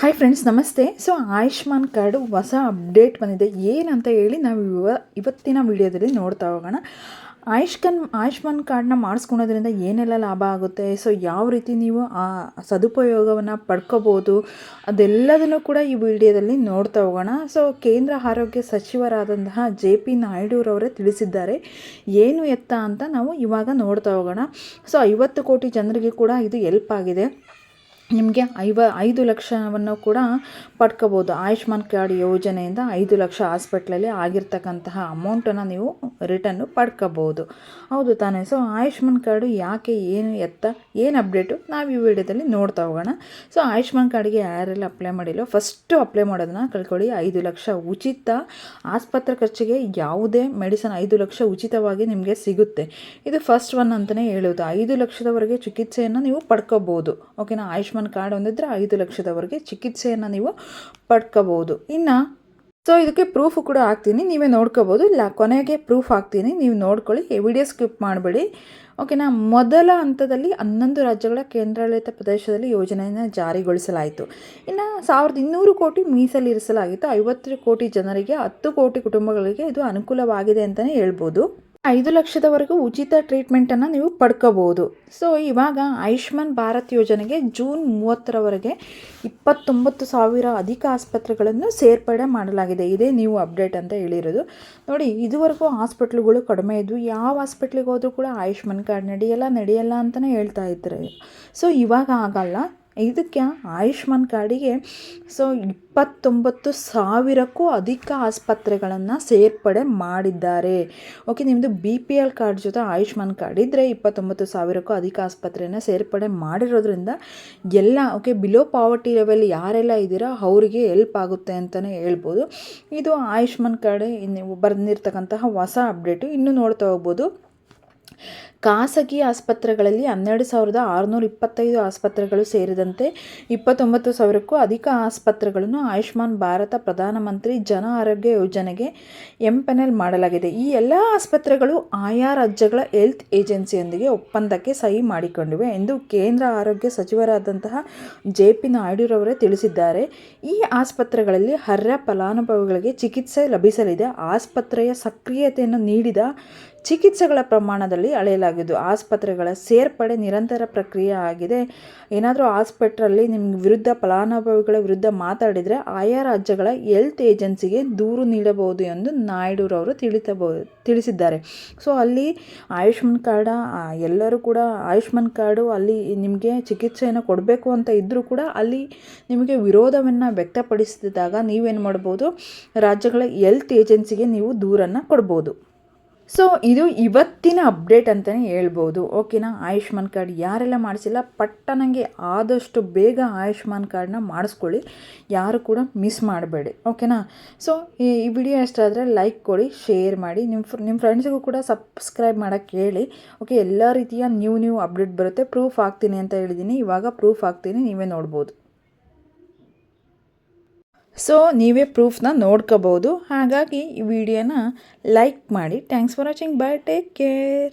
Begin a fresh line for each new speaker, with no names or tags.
Hi friends ನಮಸ್ತೆ. So Ayushman card ಹೊಸ update ಬಂದಿದೆ. ಏನಂತ ಹೇಳಿ ನಾವು ಇವ, ಇವತ್ತಿನ ವಿಡಿಯೋದಲ್ಲಿ ನೋಡ್ತಾ ಹೋಗೋಣ. ಆಯುಷ್ಕನ್, ಆಯುಷ್ಮಾನ್ ಕಾರ್ಡ್ನ ಮಾಡಿಸ್ಕೊಳೋದ್ರಿಂದ ಏನೆಲ್ಲ ಲಾಭ ಆಗುತ್ತೆ? ಸೊ ಯಾವ ರೀತಿ ನೀವು ಆ ಸದುಪಯೋಗವನ್ನು ಪಡ್ಕೋಬೋದು? ಅದೆಲ್ಲದನ್ನು ಕೂಡ ಈ ವಿಡಿಯೋದಲ್ಲಿ ನೋಡ್ತಾ ಹೋಗೋಣ. ಸೊ ಕೇಂದ್ರ ಆರೋಗ್ಯ ಸಚಿವರಾದಂತಹ ಜೆ ಪಿ ನಾಯ್ಡುರವರೇ ತಿಳಿಸಿದ್ದಾರೆ. ಏನು ಎತ್ತ ಅಂತ ನಾವು ಇವಾಗ ನೋಡ್ತಾ ಹೋಗೋಣ. ಸೊ ಐವತ್ತು ಕೋಟಿ ಜನರಿಗೆ ಕೂಡ ಇದು ಎಲ್ಪ್ ಆಗಿದೆ. ನಿಮಗೆ ಐವ, ಐದು ಲಕ್ಷವನ್ನು ಕೂಡ ಪಡ್ಕೋಬೋದು. ಆಯುಷ್ಮಾನ್ ಕಾರ್ಡ್ ಯೋಜನೆಯಿಂದ ಐದು ಲಕ್ಷ ಹಾಸ್ಪಿಟ್ಲಲ್ಲಿ ಆಗಿರ್ತಕ್ಕಂತಹ ಅಮೌಂಟನ್ನು ನೀವು ರಿಟರ್ನು ಪಡ್ಕೋಬೋದು. ಹೌದು ತಾನೇ. ಸೊ ಆಯುಷ್ಮಾನ್ ಕಾರ್ಡು ಯಾಕೆ ಏನು ಎತ್ತ, ಏನು ಅಪ್ಡೇಟು ನಾವು ಈ ವಿಡಿಯೋದಲ್ಲಿ ನೋಡ್ತಾ ಹೋಗೋಣ. ಸೊ ಆಯುಷ್ಮಾನ್ ಕಾರ್ಡ್ಗೆ ಯಾರೆಲ್ಲ ಅಪ್ಲೈ ಮಾಡಿಲ್ಲೋ ಫಸ್ಟು ಅಪ್ಲೈ ಮಾಡೋದನ್ನ ಕಳ್ಕೊಳ್ಳಿ. ಐದು ಲಕ್ಷ ಉಚಿತ ಆಸ್ಪತ್ರೆ ಖರ್ಚಿಗೆ ಯಾವುದೇ ಮೆಡಿಸನ್ ಐದು ಲಕ್ಷ ಉಚಿತವಾಗಿ ನಿಮಗೆ ಸಿಗುತ್ತೆ. ಇದು ಫಸ್ಟ್ ಒನ್ ಅಂತಲೇ ಹೇಳೋದು ಐದು ಲಕ್ಷದವರೆಗೆ ಚಿಕಿತ್ಸೆಯನ್ನು ನೀವು ಪಡ್ಕೋಬೋದು. ಓಕೆನಾ ಆಯುಷ್ಮಾನ್ ಕಾರ್ಡ್ ಹೊಂದಿದ್ರೆ ಐದು ಲಕ್ಷದವರೆಗೆ ಚಿಕಿತ್ಸೆಯನ್ನು ನೀವು ಪಡ್ಕೋಬೋದು. ಇನ್ನು ಸೊ ಇದಕ್ಕೆ ಪ್ರೂಫ್ ಕೂಡ ಹಾಕ್ತೀನಿ, ನೀವೇ ನೋಡ್ಕೋಬೋದು. ಇಲ್ಲ, ಕೊನೆಗೆ ಪ್ರೂಫ್ ಹಾಕ್ತೀನಿ, ನೀವು ನೋಡ್ಕೊಳ್ಳಿ. ವಿಡಿಯೋ ಸ್ಕಿಪ್ ಮಾಡಬೇಡಿ. ಓಕೆನಾ ಮೊದಲ ಹಂತದಲ್ಲಿ ಹನ್ನೊಂದು ರಾಜ್ಯಗಳ ಕೇಂದ್ರಾಡಳಿತ ಪ್ರದೇಶದಲ್ಲಿ ಯೋಜನೆಯನ್ನು ಜಾರಿಗೊಳಿಸಲಾಯಿತು. ಇನ್ನು, ಸಾವಿರದ ಇನ್ನೂರು ಕೋಟಿ ಮೀಸಲಿರಿಸಲಾಗಿತ್ತು ಐವತ್ತು ಕೋಟಿ ಜನರಿಗೆ, ಹತ್ತು ಕೋಟಿ ಕುಟುಂಬಗಳಿಗೆ ಇದು ಅನುಕೂಲವಾಗಿದೆ ಅಂತಲೇ ಹೇಳ್ಬೋದು. ಐದು ಲಕ್ಷದವರೆಗೂ ಉಚಿತ ಟ್ರೀಟ್ಮೆಂಟನ್ನು ನೀವು ಪಡ್ಕೋಬೋದು. ಸೊ, ಇವಾಗ ಆಯುಷ್ಮಾನ್ ಭಾರತ್ ಯೋಜನೆಗೆ ಜೂನ್ ಮೂವತ್ತರವರೆಗೆ ಇಪ್ಪತ್ತೊಂಬತ್ತು ಸಾವಿರ ಅಧಿಕ ಆಸ್ಪತ್ರೆಗಳನ್ನು ಸೇರ್ಪಡೆ ಮಾಡಲಾಗಿದೆ. ಇದೇ ನೀವು ಅಪ್ಡೇಟ್ ಅಂತ ಹೇಳಿರೋದು. ನೋಡಿ, ಇದುವರೆಗೂ ಹಾಸ್ಪಿಟ್ಲುಗಳು ಕಡಿಮೆ ಇದ್ವು. ಯಾವ ಹಾಸ್ಪಿಟ್ಲಿಗೆ ಹೋದರೂ ಕೂಡ ಆಯುಷ್ಮಾನ್ ಕಾರ್ಡ್ ನಡೆಯಲ್ಲ ನಡೆಯಲ್ಲ ಅಂತಲೇ ಹೇಳ್ತಾ ಇದ್ದಾರೆ ಸೊ, ಇವಾಗ ಆಗಲ್ಲ ಇದಕ್ಕೆ ಆಯುಷ್ಮಾನ್ ಕಾರ್ಡಿಗೆ ಸೊ ಇಪ್ಪತ್ತೊಂಬತ್ತು ಸಾವಿರಕ್ಕೂ ಅಧಿಕ ಆಸ್ಪತ್ರೆಗಳನ್ನು ಸೇರ್ಪಡೆ ಮಾಡಿದ್ದಾರೆ. ಓಕೆ ನಿಮ್ಮದು ಬಿ ಪಿ ಎಲ್ ಕಾರ್ಡ್ ಜೊತೆ ಆಯುಷ್ಮಾನ್ ಕಾರ್ಡ್ ಇದ್ದರೆ ಇಪ್ಪತ್ತೊಂಬತ್ತು ಸಾವಿರಕ್ಕೂ ಅಧಿಕ ಆಸ್ಪತ್ರೆಯನ್ನು ಸೇರ್ಪಡೆ ಮಾಡಿರೋದ್ರಿಂದ ಎಲ್ಲ, ಓಕೆ ಬಿಲೋ ಪಾವರ್ಟಿ ಲೆವೆಲ್ ಯಾರೆಲ್ಲ ಇದ್ದೀರೋ ಅವರಿಗೆ ಹೆಲ್ಪ್ ಆಗುತ್ತೆ ಅಂತಲೇ ಹೇಳ್ಬೋದು. ಇದು ಆಯುಷ್ಮಾನ್ ಕಾರ್ಡ್ ಇನ್ನು ಬಂದಿರತಕ್ಕಂತಹ ಹೊಸ ಅಪ್ಡೇಟು ಇನ್ನೂ ನೋಡ್ತಾ ಹೋಗ್ಬೋದು. ಖಾಸಗಿ ಆಸ್ಪತ್ರೆಗಳಲ್ಲಿ ಹನ್ನೆರಡು ಸಾವಿರದ ಆರುನೂರ ಇಪ್ಪತ್ತೈದು ಆಸ್ಪತ್ರೆಗಳು ಸೇರಿದಂತೆ ಇಪ್ಪತ್ತೊಂಬತ್ತು ಸಾವಿರಕ್ಕೂ ಅಧಿಕ ಆಸ್ಪತ್ರೆಗಳನ್ನು ಆಯುಷ್ಮಾನ್ ಭಾರತ ಪ್ರಧಾನಮಂತ್ರಿ ಜನ ಆರೋಗ್ಯ ಯೋಜನೆಗೆ ಎಂಪೆನಲ್ ಮಾಡಲಾಗಿದೆ. ಈ ಎಲ್ಲ ಆಸ್ಪತ್ರೆಗಳು ಆಯಾ ರಾಜ್ಯಗಳ ಹೆಲ್ತ್ ಏಜೆನ್ಸಿಯೊಂದಿಗೆ ಒಪ್ಪಂದಕ್ಕೆ ಸಹಿ ಮಾಡಿಕೊಂಡಿವೆ ಎಂದು ಕೇಂದ್ರ ಆರೋಗ್ಯ ಸಚಿವರಾದಂತಹ ಜೆ ಪಿ ನಾಯ್ಡುರವರೇ ತಿಳಿಸಿದ್ದಾರೆ. ಈ ಆಸ್ಪತ್ರೆಗಳಲ್ಲಿ ಅರ್ಹ ಫಲಾನುಭವಿಗಳಿಗೆ ಚಿಕಿತ್ಸೆ ಲಭಿಸಲಿದೆ. ಆಸ್ಪತ್ರೆಯ ಸಕ್ರಿಯತೆಯನ್ನು ನೀಡಿದ ಚಿಕಿತ್ಸೆಗಳ ಪ್ರಮಾಣದಲ್ಲಿ ಅಳೆಯಲಾಗಿದ್ದು, ಆಸ್ಪತ್ರೆಗಳ ಸೇರ್ಪಡೆ ನಿರಂತರ ಪ್ರಕ್ರಿಯೆ ಆಗಿದೆ. ಏನಾದರೂ ಆಸ್ಪತ್ರೆಯಲ್ಲಿ ನಿಮ್ಮ ವಿರುದ್ಧ ಫಲಾನುಭವಿಗಳ ವಿರುದ್ಧ ಮಾತಾಡಿದರೆ ಆಯಾ ರಾಜ್ಯಗಳ ಹೆಲ್ತ್ ಏಜೆನ್ಸಿಗೆ ದೂರು ನೀಡಬಹುದು ಎಂದು ನಾಯ್ಡುರವರು ತಿಳಿಸಬಹುದು ತಿಳಿಸಿದ್ದಾರೆ. ಸೊ, ಅಲ್ಲಿ ಆಯುಷ್ಮಾನ್ ಕಾರ್ಡ ಎಲ್ಲರೂ ಕೂಡ ಆಯುಷ್ಮಾನ್ ಕಾರ್ಡು ಅಲ್ಲಿ ನಿಮಗೆ ಚಿಕಿತ್ಸೆಯನ್ನು ಕೊಡಬೇಕು ಅಂತ ಇದ್ದರೂ ಕೂಡ ಅಲ್ಲಿ ನಿಮಗೆ ವಿರೋಧವನ್ನು ವ್ಯಕ್ತಪಡಿಸಿದಾಗ ನೀವೇನು ಮಾಡ್ಬೋದು? ರಾಜ್ಯಗಳ ಹೆಲ್ತ್ ಏಜೆನ್ಸಿಗೆ ನೀವು ದೂರನ್ನು ಕೊಡ್ಬೋದು. ಸೊ ಇದು ಇವತ್ತಿನ ಅಪ್ಡೇಟ್ ಅಂತಲೇ ಹೇಳ್ಬೋದು. ಓಕೆನಾ ಆಯುಷ್ಮಾನ್ ಕಾರ್ಡ್ ಯಾರೆಲ್ಲ ಮಾಡಿಸಿಲ್ಲ, ಪಟ್ಟ ನನಗೆ ಆದಷ್ಟು ಬೇಗ ಆಯುಷ್ಮಾನ್ ಕಾರ್ಡ್ನ ಮಾಡಿಸ್ಕೊಳ್ಳಿ. ಯಾರು ಕೂಡ ಮಿಸ್ ಮಾಡಬೇಡಿ. ಓಕೆನಾ ಸೊ ಈ ವಿಡಿಯೋ ಎಷ್ಟಾದರೆ ಲೈಕ್ ಕೊಡಿ ಶೇರ್ ಮಾಡಿ. ನಿಮ್ಮ ನಿಮ್ಮ ಫ್ರೆಂಡ್ಸಿಗೂ ಕೂಡ ಸಬ್ಸ್ಕ್ರೈಬ್ ಮಾಡೋಕ್ಕೆ ಹೇಳಿ. ಓಕೆ ಎಲ್ಲ ರೀತಿಯ ನ್ಯೂ ನ್ಯೂ ಅಪ್ಡೇಟ್ ಬರುತ್ತೆ. ಪ್ರೂಫ್ ಆಗ್ತೀನಿ ಅಂತ ಹೇಳಿದ್ದೀನಿ ಇವಾಗ ಪ್ರೂಫ್ ಆಗ್ತೀನಿ ನೀವೇ ನೋಡ್ಬೋದು. ಸೊ ನೀವೇ ಪ್ರೂಫ್ನ ನೋಡ್ಕೋಬೋದು ಹಾಗಾಗಿ ಈ ವಿಡಿಯೋನ ಲೈಕ್ ಮಾಡಿ. Thanks for watching bye take care